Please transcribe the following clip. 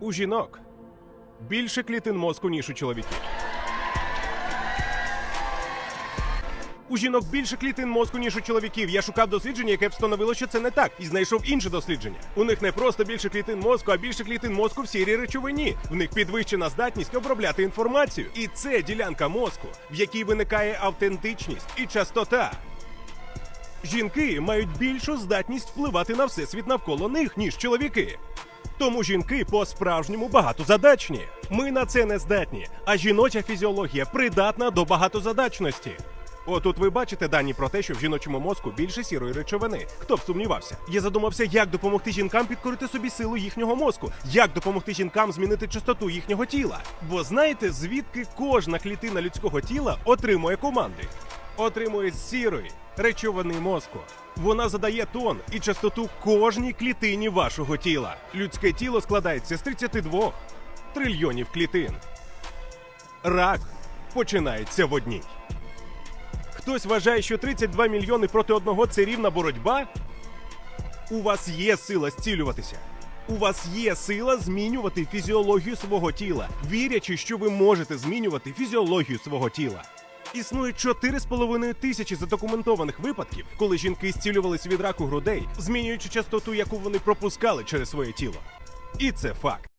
У жінок більше клітин мозку, ніж у чоловіків. У жінок більше клітин мозку, ніж у чоловіків. Я шукав дослідження, яке встановило, що це не так, і знайшов інше дослідження. У них не просто більше клітин мозку, а більше клітин мозку в сірій речовині. В них підвищена здатність обробляти інформацію. І це ділянка мозку, в якій виникає автентичність і частота. Жінки мають більшу здатність впливати на всесвіт навколо них, ніж чоловіки. Тому жінки по-справжньому багатозадачні. Ми на це не здатні, а жіноча фізіологія придатна до багатозадачності. Отут ви бачите дані про те, що в жіночому мозку більше сірої речовини. Хто б сумнівався? Я задумався, як допомогти жінкам підкорити собі силу їхнього мозку, як допомогти жінкам змінити частоту їхнього тіла. Бо знаєте, звідки кожна клітина людського тіла отримує команди? Отримує з сірої речовини мозку. Вона задає тон і частоту кожній клітині вашого тіла. Людське тіло складається з 32 трильйонів клітин. Рак починається в одній. Хтось вважає, що 32 мільйони проти одного це рівна боротьба. У вас є сила зцілюватися. У вас є сила змінювати фізіологію свого тіла, вірячи, що ви можете змінювати фізіологію свого тіла. Існує 4,5 тисячі задокументованих випадків, коли жінки зцілювалися від раку грудей, змінюючи частоту, яку вони пропускали через своє тіло. І це факт.